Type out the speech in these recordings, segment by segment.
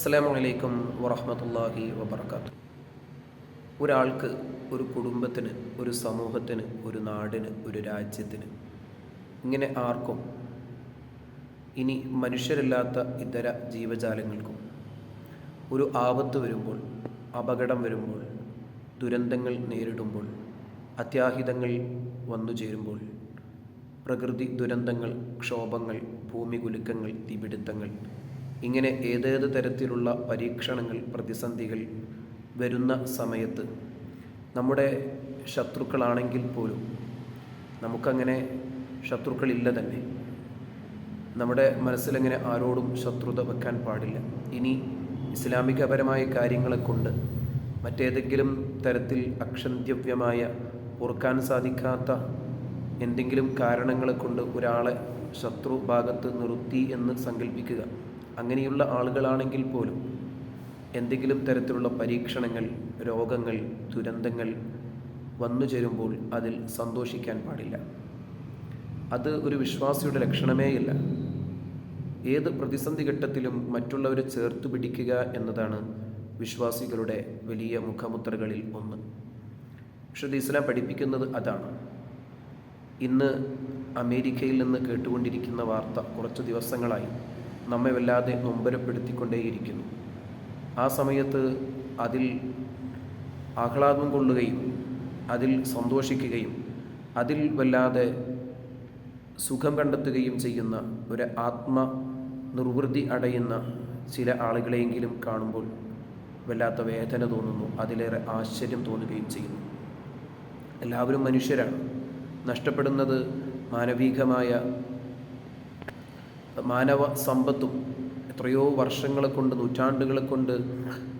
അസ്സലാമു അലൈക്കും വറഹമത്തല്ലാഹി വബർക്കാത്തു ഒരാൾക്ക് ഒരു കുടുംബത്തിന് ഒരു സമൂഹത്തിന് ഒരു നാടിന് ഒരു രാജ്യത്തിന് ഇങ്ങനെ ആർക്കും ഇനി മനുഷ്യരില്ലാത്ത ഇതര ജീവജാലങ്ങൾക്കും ഒരു ആപത്ത് വരുമ്പോൾ അപകടം വരുമ്പോൾ ദുരന്തങ്ങൾ നേരിടുമ്പോൾ അത്യാഹിതങ്ങൾ വന്നു ചേരുമ്പോൾ പ്രകൃതി ദുരന്തങ്ങൾ ക്ഷോഭങ്ങൾ ഭൂമി കുലുക്കങ്ങൾ തീപിടുത്തങ്ങൾ ഇങ്ങനെ ഏതേത് തരത്തിലുള്ള പരീക്ഷണങ്ങൾ പ്രതിസന്ധികൾ വരുന്ന സമയത്ത് നമ്മുടെ ശത്രുക്കളാണെങ്കിൽ പോലും നമുക്കങ്ങനെ ശത്രുക്കളില്ല തന്നെ. നമ്മുടെ മനസ്സിലങ്ങനെ ആരോടും ശത്രുത വെക്കാൻ പാടില്ല. ഇനി ഇസ്ലാമികപരമായ കാര്യങ്ങളെ കൊണ്ട് മറ്റേതെങ്കിലും തരത്തിൽ അക്ഷന്ധ്യവ്യമായ ഓർക്കാൻ സാധിക്കാത്ത എന്തെങ്കിലും കാരണങ്ങളെ കൊണ്ട് ഒരാളെ ശത്രു ഭാഗത്ത് നിർത്തി എന്ന് സങ്കല്പിക്കുക അങ്ങനെയുള്ള ആളുകളാണെങ്കിൽ പോലും എന്തെങ്കിലും തരത്തിലുള്ള പരീക്ഷണങ്ങൾ രോഗങ്ങൾ ദുരന്തങ്ങൾ വന്നു ചേരുമ്പോൾ അതിൽ സന്തോഷിക്കാൻ പാടില്ല. അത് ഒരു വിശ്വാസിയുടെ ലക്ഷണമേയില്ല ഏത് പ്രതിസന്ധി ഘട്ടത്തിലും മറ്റുള്ളവരെ ചേർത്ത് പിടിക്കുക എന്നതാണ് വിശ്വാസികളുടെ വലിയ മുഖമുദ്രകളിൽ ഒന്ന്. വിശുദ്ധ ഇസ്ലാം പഠിപ്പിക്കുന്നത് അതാണ്. ഇന്ന് അമേരിക്കയിൽ നിന്ന് കേട്ടുകൊണ്ടിരിക്കുന്ന വാർത്ത കുറച്ച് ദിവസങ്ങളായി നമ്മെ വല്ലാതെ നൊമ്പരപ്പെടുത്തിക്കൊണ്ടേയിരിക്കുന്നു. ആ സമയത്ത് അതിൽ ആഹ്ലാദം കൊള്ളുകയും അതിൽ സന്തോഷിക്കുകയും അതിൽ വല്ലാതെ സുഖം കണ്ടെത്തുകയും ചെയ്യുന്ന ഒരു ആത്മ നിർവൃതി അടയുന്ന ചില ആളുകളെയെങ്കിലും കാണുമ്പോൾ വല്ലാത്ത വേദന തോന്നുന്നു അതിലേറെ ആശ്ചര്യം തോന്നുകയും ചെയ്യുന്നു. എല്ലാവരും മനുഷ്യരാണ്. നഷ്ടപ്പെടുന്നത് മാനവികമായ മാനവ സമ്പത്തും എത്രയോ വർഷങ്ങളെ കൊണ്ട് നൂറ്റാണ്ടുകളെ കൊണ്ട്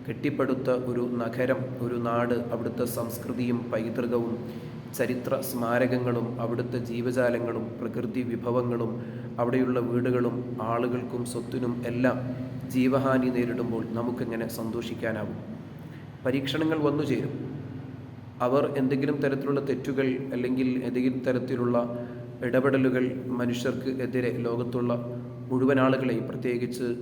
കെട്ടിപ്പടുത്ത ഒരു നഗരം ഒരു നാട് അവിടുത്തെ സംസ്കൃതിയും പൈതൃകവും ചരിത്ര സ്മാരകങ്ങളും അവിടുത്തെ ജീവജാലങ്ങളും പ്രകൃതി വിഭവങ്ങളും അവിടെയുള്ള വീടുകളും ആളുകൾക്കും സ്വത്തിനും എല്ലാം ജീവഹാനി നേരിടുമ്പോൾ നമുക്കെങ്ങനെ സന്തോഷിക്കാനാവും. പരീക്ഷണങ്ങൾ വന്നു ചേരും. അവർ എന്തെങ്കിലും തരത്തിലുള്ള തെറ്റുകൾ അല്ലെങ്കിൽ ഏതെങ്കിലും തരത്തിലുള്ള ഇടപെടലുകൾ മനുഷ്യർക്ക് എതിരെ ലോകത്തുള്ള മുഴുവൻ ആളുകളെയും പ്രത്യേകിച്ച്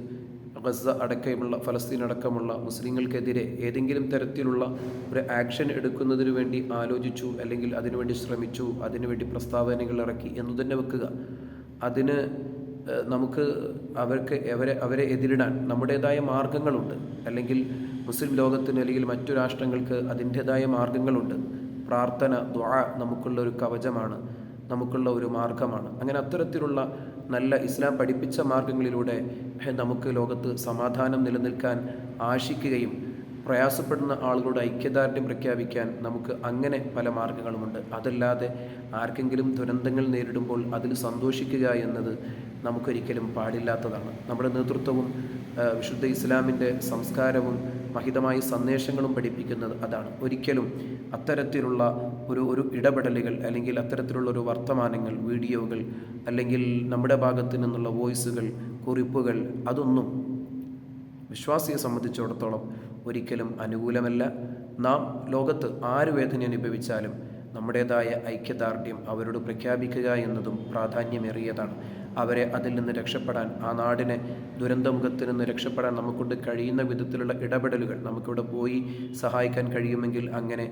ഗസ അടക്കമുള്ള ഫലസ്തീൻ അടക്കമുള്ള മുസ്ലിങ്ങൾക്കെതിരെ ഏതെങ്കിലും തരത്തിലുള്ള ഒരു ആക്ഷൻ എടുക്കുന്നതിന് വേണ്ടി ആലോചിച്ചു അല്ലെങ്കിൽ അതിനുവേണ്ടി ശ്രമിച്ചു അതിനുവേണ്ടി പ്രസ്താവനകൾ ഇറക്കി എന്നു തന്നെ വെക്കുക. അതിന് നമുക്ക് അവർക്ക് അവരെ അവരെ എതിരിടാൻ നമ്മുടേതായ മാർഗങ്ങളുണ്ട്. അല്ലെങ്കിൽ മുസ്ലിം ലോകത്തിന് അല്ലെങ്കിൽ മറ്റു രാഷ്ട്രങ്ങൾക്ക് അതിന്റെതായ മാർഗങ്ങളുണ്ട്. പ്രാർത്ഥന ദ്വാ നമുക്കുള്ള ഒരു കവചമാണ്. നമുക്കുള്ള ഒരു മാർഗമാണ്. അങ്ങനെ അത്തരത്തിലുള്ള നല്ല ഇസ്ലാം പഠിപ്പിച്ച മാർഗങ്ങളിലൂടെ നമുക്ക് ലോകത്ത് സമാധാനം നിലനിൽക്കാൻ ആശിക്കുകയും പ്രയാസപ്പെടുന്ന ആളുകളുടെ ഐക്യദാർഢ്യം പ്രഖ്യാപിക്കാൻ നമുക്ക് അങ്ങനെ പല മാർഗങ്ങളുമുണ്ട്. അതല്ലാതെ ആർക്കെങ്കിലും ദുരന്തങ്ങൾ നേരിടുമ്പോൾ അതിൽ സന്തോഷിക്കുക എന്നത് നമുക്കൊരിക്കലും പാടില്ലാത്തതാണ്. നമ്മുടെ നേതൃത്വവും വിശുദ്ധ ഇസ്ലാമിന്റെ സംസ്കാരവും മഹിതമായ സന്ദേശങ്ങളും പഠിപ്പിക്കുന്നത് അതാണ്. ഒരിക്കലും അത്തരത്തിലുള്ള ഒരു ഒരു ഇടപെടലുകൾ അല്ലെങ്കിൽ അത്തരത്തിലുള്ള ഒരു വർത്തമാനങ്ങൾ വീഡിയോകൾ അല്ലെങ്കിൽ നമ്മുടെ ഭാഗത്തു നിന്നുള്ള വോയിസുകൾ കുറിപ്പുകൾ അതൊന്നും വിശ്വാസിയെ സംബന്ധിച്ചിടത്തോളം ഒരിക്കലും അനുകൂലമല്ല. നാം ലോകത്ത് ആര് വേദന അനുഭവിച്ചാലും നമ്മുടേതായ ഐക്യദാർഢ്യം അവരോട് പ്രഖ്യാപിക്കുക എന്നതും പ്രാധാന്യമേറിയതാണ്. അവരെ അതിൽ നിന്ന് രക്ഷപ്പെടാൻ ആ നാടിനെ ദുരന്തമുഖത്തിൽ നിന്ന് രക്ഷപ്പെടാൻ നമുക്കൊണ്ട് കഴിയുന്ന വിധത്തിലുള്ള ഇടപെടലുകൾ നമുക്കിവിടെ പോയി സഹായിക്കാൻ കഴിയുമെങ്കിൽ അങ്ങനെ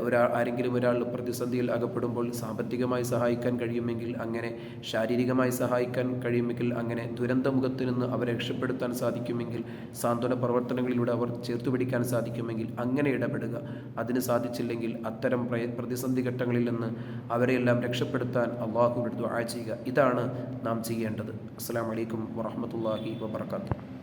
ഒരാൾ ആരെങ്കിലും ഒരാൾ പ്രതിസന്ധിയിൽ അകപ്പെടുമ്പോൾ സാമ്പത്തികമായി സഹായിക്കാൻ കഴിയുമെങ്കിൽ അങ്ങനെ ശാരീരികമായി സഹായിക്കാൻ കഴിയുമെങ്കിൽ അങ്ങനെ ദുരന്തമുഖത്തിൽ നിന്ന് അവരെ രക്ഷപ്പെടുത്താൻ സാധിക്കുമെങ്കിൽ സാന്ത്വന പ്രവർത്തനങ്ങളിലൂടെ അവർ ചേർത്ത് പിടിക്കാൻ സാധിക്കുമെങ്കിൽ അങ്ങനെ ഇടപെടുക. അതിന് സാധിച്ചില്ലെങ്കിൽ അത്തരം പ്രതിസന്ധി ഘട്ടങ്ങളിൽ നിന്ന് അവരെയെല്ലാം രക്ഷപ്പെടുത്താൻ അള്ളാഹു ദുആ ചെയ്യുക. ഇതാണ് നാം ചെയ്യേണ്ടത്. അസ്സാം വലൈക്കും വാഹമത്തല്ലാഹി വബർക്കാത്തു